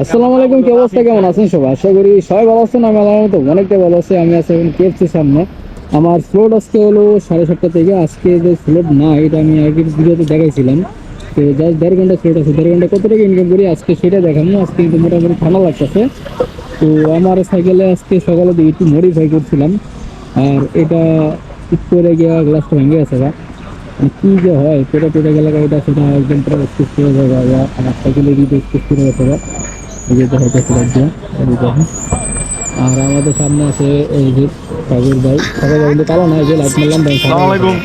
আসসালামু আলাইকুম, কি অবস্থা? কেমন আছেন সবাই? আশা করি সবাই ভালো আছেন, আমি আমার মতো অনেকটা ভালো আছি। আমি আছি এখন কেএফসি সামনে। আমার স্লোট আজকে হলো সাড়ে সাতটা থেকে। আজকে যে স্লোট না এটা আমি আগের ভিডিওতে দেখাইছিলাম। তো জাস্ট দেড় ঘণ্টা স্লোট আছে। দেড় ঘণ্টা কত টাকা ইনকাম করি? আজকে সেটা দেখাবো আজকে কিন্তু মোটামুটি ঠান্ডা লাগতেছে। তো আমার সাইকেলে আজকে সকালে দিকে একটু মডিফাই করছিলাম। আর এটা করে গিয়ে গ্লাসটা ভেঙে গা। মানে কি যে হয়, পেটে পেটে গেলে এটা সেটা একদম পুরো স্কুচ করে বা আমার সাইকেলে কিন্তু স্কুচ করে গেছে দেখেন। আর আমাদের সামনে আছে এই যে সাগর ভাই। সাগর ভাই কিন্তু কালো না এই যে লাইট মারলাম ভাই আলাইকুম।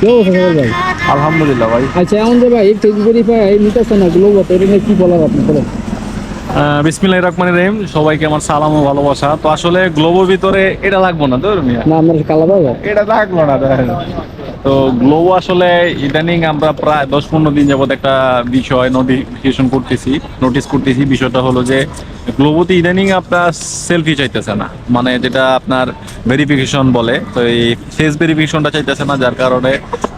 কেউ সাগর ভাই? আলহামদুলিল্লাহ ভাই। আচ্ছা এমন যে ভাই ফেসবুক ভেরিফাই নিতেছে না গ্লোব এটা নিয়ে কি বলার আপনি বলেন? বিসমিল্লাহ রহমান রহিম। সবাইকে আমার সালাম ও ভালোবাসা। তো আসলে গ্লোবোর ভিতরে এটা লাগবো না তো না আপনার কালা এটা লাগল না। তো গ্লোবো আসলে ইদানিং আমরা প্রায় দশ পনেরো দিন যাবত একটা বিষয় নোটিফিকেশন করতেছি নোটিস করতেছি। বিষয়টা হলো যে গ্লোবোতে ইদানিং আপনার সেলফি চাইতেছে না। মানে যেটা আপনার ভেরিফিকেশন বলে। তো এই ফেস ভেরিফিকেশনটা চাইতেছে না, যার কারণে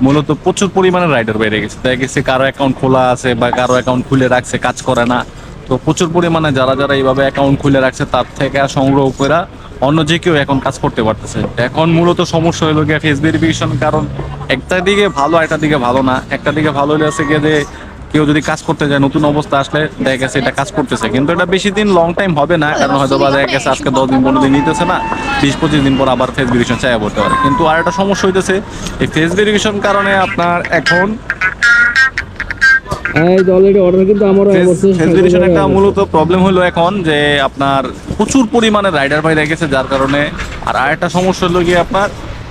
মূলত প্রচুর পরিমাণে রাইডার বেড়ে গেছে। দেখা গেছে কারও অ্যাকাউন্ট খোলা আছে বা কারও অ্যাকাউন্ট খুলে রাখছে, কাজ করে না। তো প্রচুর পরিমাণে যারা যারা এইভাবে অ্যাকাউন্ট খুলে রাখছে, তার থেকে সংগ্রহ করে অন্য যে কেউ এখন কাজ করতে পারতেছে। এখন মূলত সমস্যা হলো গিয়ে ফেস ভেরিফিকেশন কারণ একটা দিকে ভালো একটা দিকে ভালো না। একটা দিকে ভালো হলে আছে গিয়ে যে কেউ যদি কাজ করতে যায়, নতুন অবস্থা আসলে দেখা গেছে এটা কাজ করতেছে। কিন্তু এটা বেশি দিন লং টাইম হবে না, কারণ হয়তো বা দেখা গেছে আজকে দশ দিন, পনেরো দিন নিতেছে না, বিশ, পঁচিশ দিন পর আবার ফেস ভেরিফিকেশন চাই পড়তে পারে। কিন্তু আর একটা সমস্যা হইতেছে, এই ফেস ভেরিফিকেশন কারণে আপনার এখন একটা মূলত প্রবলেম হলো এখন যে আপনার প্রচুর পরিমাণে রাইডার ভাই গেছে যার কারণে আর আরেকটা সমস্যা হলো গিয়ে আপনার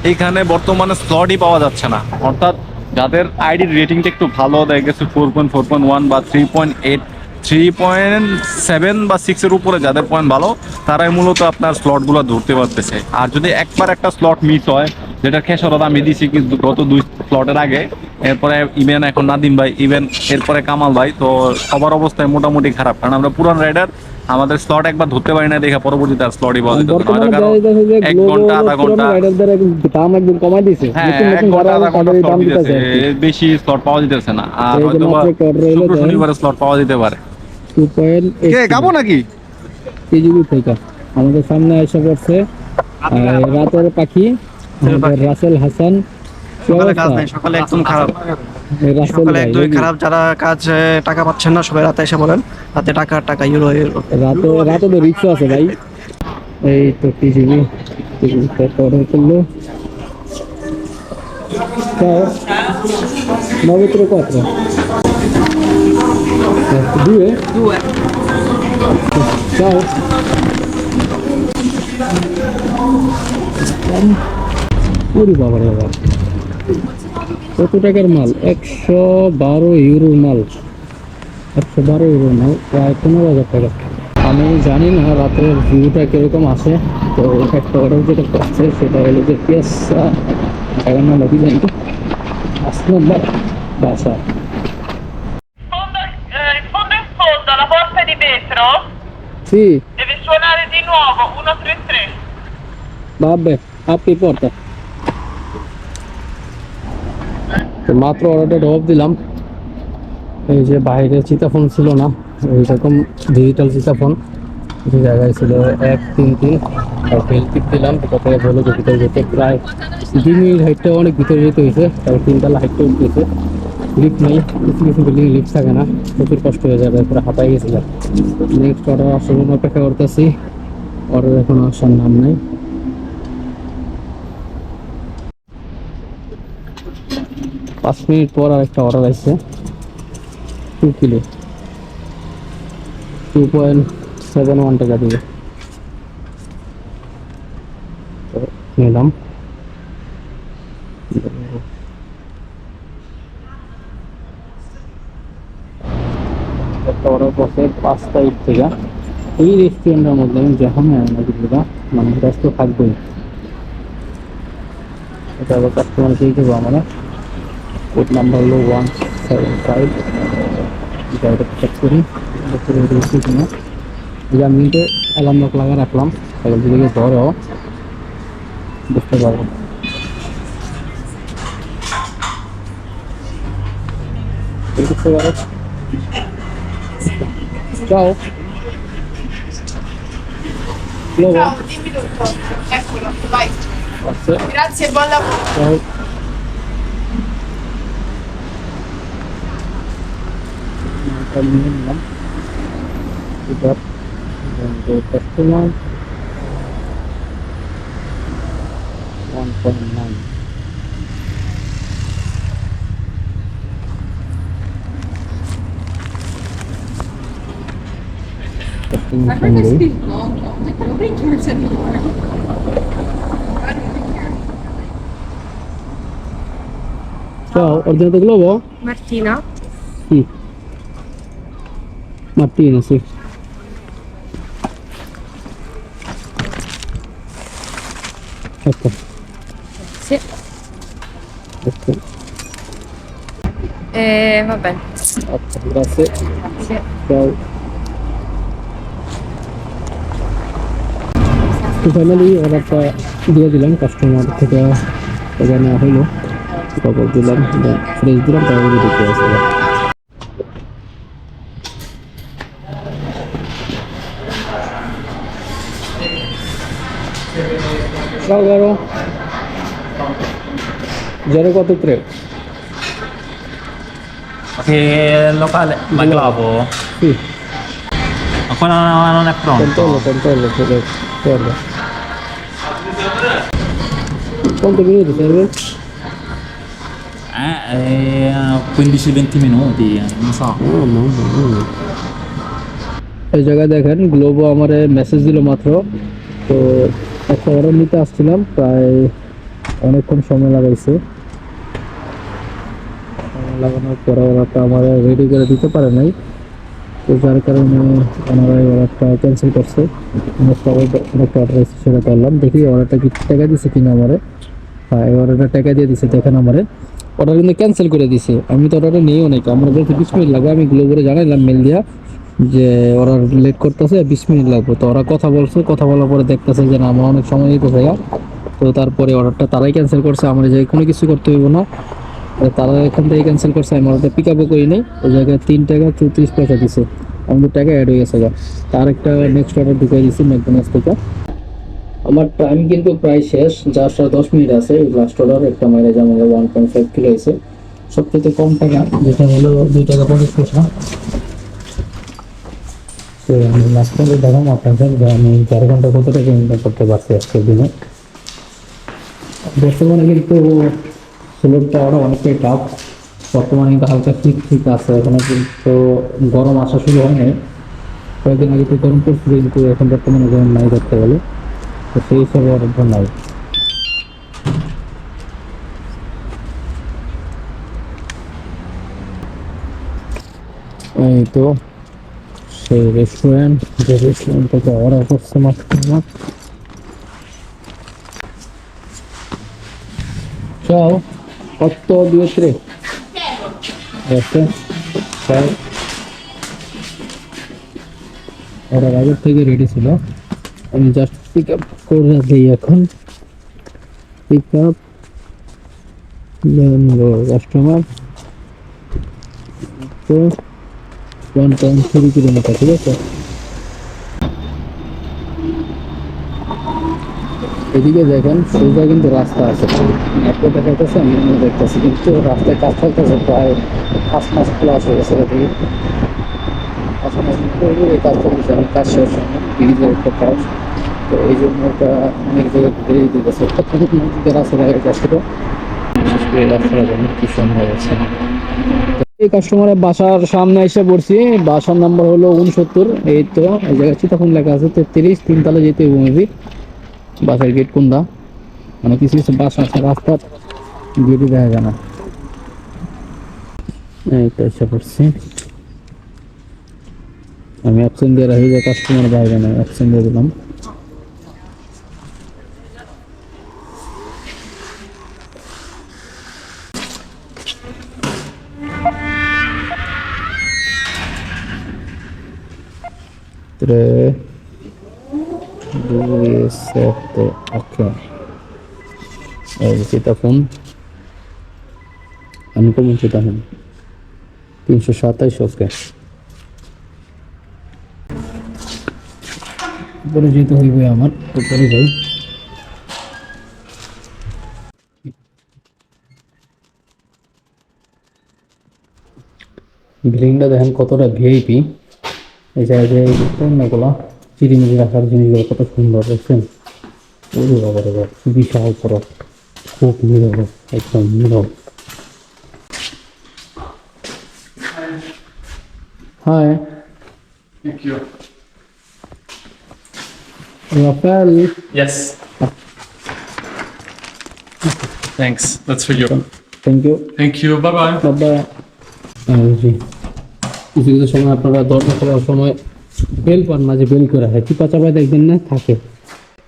এইখানে বর্তমানে স্লটই পাওয়া যাচ্ছে না। অর্থাৎ যাদের আইডির রেটিংটা একটু ভালো দেখা গেছে four point four point one বা three point eight three point seven বা সিক্সের উপরে যাদের পয়েন্ট ভালো তারাই মূলত আপনার স্লটগুলো ধরতে পারতেছে। আর যদি একবার একটা স্লট মিস হয় যেটা খেসরত আমি দিছি কিন্তু গত দুই স্লটের আগে এরপরে ইভেন এখন নাদিম ভাই ইভেন এরপরে কামাল ভাই তো সবার অবস্থায় মোটামুটি খারাপ। কারণ আমরা পুরান রাইডার আমাদের স্লট একবার ধরতে পারি না দেখে পরবর্তীতে আর স্লটই পাওয়া যেত এক ঘণ্টা আধা ঘণ্টা। দাম একদম কমাই দিয়েছে হ্যাঁ এক ঘণ্টা আধা ঘণ্টা slot দিতেছে। বেশি স্লট পাওয়া যেতেছে না। আর হয়তো শুক্র। শনিবারে স্লট পাওয়া যেতে পারে। টু পয়েন্ট নাকি? কেজিবি থেকে। আমাদের সামনে এসে পড়ছে রাতের পাখি রাসেল হাসান। কি সকালে কাজ অবস্থা? সকালে একদম খারাপ। সকালে একদমই খারাপ যারা কাজ টাকা পাচ্ছেন না সবাই রাতে এসে বলেন রাতে টাকা টাকা ইউরো ইউরো রাতে রাতে তো রিক্সা আছে ভাই। এই তো কেজিবি অর্ডার করল. Nove quattro. Due? Due. Ciao. ওরে বাবা রে বাবা। কত টাকার মাল? একশো বারো ইউরোর মাল। একশো বারো ইউরোর মাল প্রায় পনেরো হাজার টাকা। আমি জানি না রাতের ভিউটা কীরকম আসে তো একটা অর্ডার যেটা করছে সেটা হলো যে পিয়াসা টাকার নাম বাকি জানি? আট নম্বর। বাসা সি devi suonare di nuovo 133. ভাববে আপনি পড়তা তো মাত্র অর্ডারটা ড্রপ দিলাম এই যে বাইরে চিতাফোন ছিল না এইরকম ডিজিটাল চিতাফোন যে জায়গায় ছিল এক তিন তিন আর দিলাম তাতে বলো যে ভিতরে যেতে প্রায় দুই মিনিট হাইটটা অনেক ভিতরে যেতে হয়েছে তারপর তিনতলা হাইটটা উঠতেছে লিফট নেই কিছু কিছু বিল্ডিং লিফট থাকে না, প্রচুর কষ্ট হয়ে যাবে, পুরো হাঁপাই গেছিলাম নেক্সট অর্ডার আসার জন্য অপেক্ষা করতেছি অর্ডার এখন আসার নাম নেই। পাঁচ মিনিট পর আর একটা অর্ডার আসছে two kilo two point seven one টাকা দিয়ে নিলাম একটা অর্ডার করছে পাঁচ তারিখ থেকে। এই রেস্টুরেন্টের মধ্যে আমি যেখানে নাকি মানে ব্যস্ত এটা আবার কাস্টমার দিয়ে দেবো আমরা। কোড নাম্বার হলো ওয়ান সেভেন ফাইভ এটা চেক করি। দেখছি কিনা। আমি লক রাখলাম বুঝতে পারব। Ciao. Ciao, dimmi tutto. Eccolo, vai. Grazie, Grazie e buon lavoro. Ciao. Kami lang. Ibat. Ang customer. 1.9. I've heard Ciao, ho ordinato globo? Martina? Sì. Martina, sì. Ecco. Sì. Ecco. Eh, va bene. Ecco, grazie. Grazie. Ciao. তো finally অর্ডারটা দিয়ে দিলাম customer থেকে টাকা নেওয়া হলো কাপড় দিলাম ফ্রেশ দিলাম তারপরে দিতে আসে Ciao caro. Zero quattro tre. Che locale? Ma Glovo? Sì, Ancora non è pronto. controllo, controllo, controllo. Quanto minuti serve? Eh, eh, 15-20 minuti, non so. এই জায়গায় দেখেন গ্লোবো আমার মেসেজ দিল মাত্র তো একটা অর্ডার নিতে আসছিলাম প্রায় অনেকক্ষণ সময় লাগাইছে লাগানোর পরে অর্ডারটা আমার রেডি করে দিতে পারে নাই তো যার কারণে ওনারা অর্ডারটা ক্যান্সেল করছে নেক্সট অর্ডার অর্ডার এসে সেটা করলাম দেখি অর্ডারটা কি টাকা দিছে কিনা আমারে হ্যাঁ অর্ডারটা টাকা দিয়ে দিছে, দেখেন আমারে। অর্ডার কিন্তু ক্যান্সেল করে দিছে। আমি তো অর্ডারটা নিয়েও নাই আমার বলতে বিশ মিনিট লাগবে, আমি গ্লোবরে জানাইলাম মেল দিয়া যে ওরা লেট করতেছে, বিশ মিনিট লাগবে। তো ওরা কথা বলছে, কথা বলার পরে দেখতেছে যে না, আমার অনেক সময় দিতেছে গা। তো তারপরে অর্ডারটা তারাই ক্যান্সেল করছে, আমার যে কোনো কিছু করতে হইব না। তারা এখান থেকে ক্যান্সেল করছে, আমি অর্ডারটা পিক আপও করি নাই। ওই জায়গায় তিন টাকা চৌত্রিশ পয়সা দিছে। আমাদের টাকা অ্যাড হয়ে গেছে তার একটা নেক্সট অর্ডার ঢুকাই দিছি ম্যাকডোনাল্ডস থেকে। আমার টাইম কিন্তু প্রায় শেষ জাস্ট আর দশ মিনিট আছে লাস্ট অর্ডার একটা মাইলেজ আমাদের ওয়ান পয়েন্ট ফাইভ কিলো হয়েছে। সবচেয়ে কম টাকা, যেটা হলো দুই টাকা পঁচিশ পয়সা। তো আমি লাস্ট পর্যন্ত দেখাম আপনাদের, যে আমি চার ঘণ্টা কত টাকা ইনকাম করতে পারছি আজকের দিনে। বর্তমানে কিন্তু সিলেট পাওয়াটা অনেকটাই টাফ বর্তমানে কিন্তু হালকা ঠিক ঠিক আছে, এখনও কিন্তু গরম আসা শুরু হয় নাই কয়েকদিন আগে তো গরম পড়ছিল কিন্তু এখন বর্তমানে গরম নাই ধরতে গেলে। তো সেই হিসাবে অনেক নাই এই তো সেই রেস্টুরেন্ট যে রেস্টুরেন্ট থেকে অর্ডার করছে মাত্র Ciao, 8, 2, 3. Grazie. Ciao. অর্ডার আগের থেকে রেডি ছিল আমি জাস্ট পিক আপ করে দিই এখন। পিক আপ কাস্টমার তো ওয়ান পয়েন্ট থ্রি কিলোমিটার ঠিক আছে? এদিকে দেখেন, সোজা কিন্তু রাস্তা আছে। ম্যাপে দেখাইতেছে আমি দেখতেছি, কিন্তু রাস্তায় কাজ চলতেছে প্রায় পাঁচ মাস প্লাস হয়ে গেছে এদিকে। পাঁচ মাস এই কাজ চলতেছে আমি কাজ শেষ ব্রিজের একটা কাজ। তো এই জন্য এটা অনেক জায়গায় ঘুরে দিতেছে প্রত্যেক নদীতে রাস্তা দেখা যাচ্ছিল বিশেষ করে রাস্তাটা যেন কি সম্ভব আছে এই কাস্টমারের বাসার সামনে এসে পড়ছি। বাসার নাম্বার হলো উনসত্তর এই তো এই জায়গায় চিতাফোন লেখা আছে তেত্রিশ তিনতলা যেতে মেবি বাসার গেট কোনটা? মানে কিছু কিছু বাস আছে রাস্তার গেটই দেখা যায় না। এই তো এসে পড়ছি। আমি অ্যাবসেন্ট দিয়ে রাখি যে কাস্টমার বাইরে নেই অ্যাবসেন্ট দিয়ে দিলাম। Tre, due, sette, ok. Eh, citaphone. Uncommon citaphone. তিনশো সাতাইশ ওকে উপরে যেতে হইবে আমার উপরে যাই বিল্ডিংটা দেখেন কতটা ভিআইপি এই জায়গায় এগুলো চিরিমিরি রাখার জিনিসগুলো কত সুন্দর দেখছেন ওরে বাবা রে বাবা, বিশাল বড় খুব নীরব একদম নীরব hi Thank you. Rafael Yes. Thanks. That's for you. Thank you Thank you. Bye bye. বাবা জি কিছু কিছু সময় আপনারা দরজা খোলার সময় বেল পান না যে বেল করে হয়। চিপা চাপায় দেখবেন না? থাকে।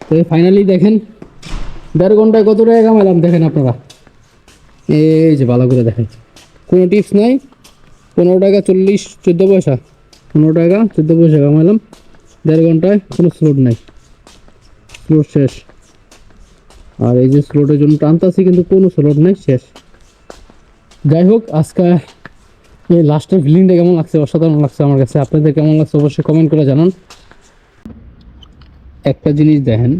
তো ফাইনালি দেখেন, দেড় ঘন্টায় কত টাকা কামাইলাম দেখেন আপনারা। এই যে ভালো করে দেখেন কোনো টিপস নাই? পনেরো টাকা চল্লিশ, চোদ্দ পয়সা। পনেরো টাকা, চোদ্দ পয়সা কামাইলাম। দেড় ঘন্টায় কোনো স্লোট নাই। স্লোট শেষ। আর এই যে স্লোটের জন্য টানতাছি, কিন্তু কোনো স্লোট নাই, শেষ। যাই হোক, আজকে এই লাস্টের ফিলিংটা কেমন লাগছে? অসাধারণ লাগছে আমার কাছে। আপনাদের কেমন লাগছে অবশ্যই কমেন্ট করে জানান। একটা জিনিস দেখেন,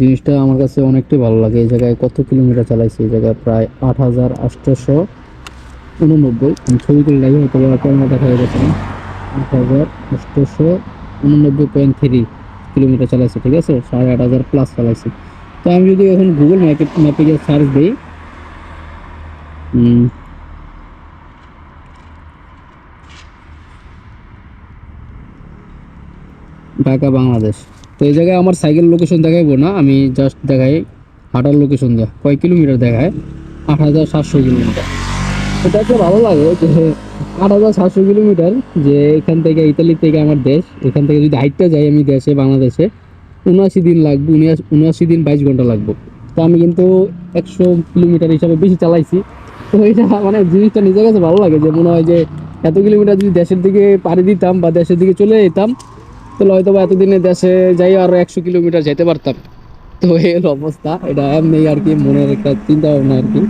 জিনিসটা আমার কাছে অনেকটাই ভালো লাগে। এই জায়গায় কত কিলোমিটার চালাইছে? এই জায়গায় প্রায় আট হাজার আটশোশো উননব্বই। আমি ছবি তুলে লাগি হয়তো ক্যামেরা দেখা যাচ্ছে আট হাজার আটশোশো উননব্বই পয়েন্ট থ্রি কিলোমিটার চালাইছে, ঠিক আছে? সাড়ে আট হাজার প্লাস চালাইছে। তো আমি যদি এখন গুগল ম্যাপে ম্যাপে গিয়ে সার্চ দিই ঢাকা, বাংলাদেশ। তো এই জায়গায় আমার সাইকেল লোকেশন দেখাইবো না, আমি জাস্ট দেখাই হাঁটার লোকেশন দেয় কয় কিলোমিটার দেখায়? আট হাজার সাতশো কিলোমিটার। এটা তো ভালো লাগে যে আট হাজার সাতশো কিলোমিটার যে এখান থেকে ইতালি থেকে আমার দেশ, এখান থেকে যদি হাইটটা যাই আমি দেশে, বাংলাদেশে, উনআশি দিন লাগবে উনআশি দিন বাইশ ঘণ্টা লাগবে। তো আমি কিন্তু একশো কিলোমিটার হিসাবে বেশি চালাইছি। তো এটা মানে জিনিসটা নিজের কাছে ভালো লাগে যে মনে হয় যে এত কিলোমিটার যদি দেশের দিকে পাড়ি দিতাম বা দেশের দিকে চলে যেতাম তাহলে হয়তো বা এতদিনে দেশে যাই আরও একশো কিলোমিটার যেতে পারতাম। তো এই হলো অবস্থা। এটা এমনি আর কি মনের একটা চিন্তা ভাবনা আর কি।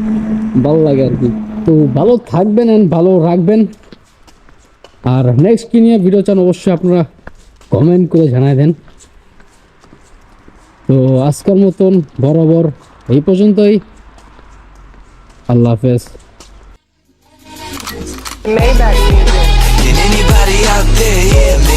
ভালো লাগে আর কি। তো ভালো থাকবেন and ভালো রাখবেন। আর নেক্সট কি নিয়ে ভিডিও চান অবশ্যই আপনারা কমেন্ট করে জানাই দেন। তো আজকের মতন বরাবর এই পর্যন্তই। আল্লাহ হাফেজ। Can anybody out there hear me?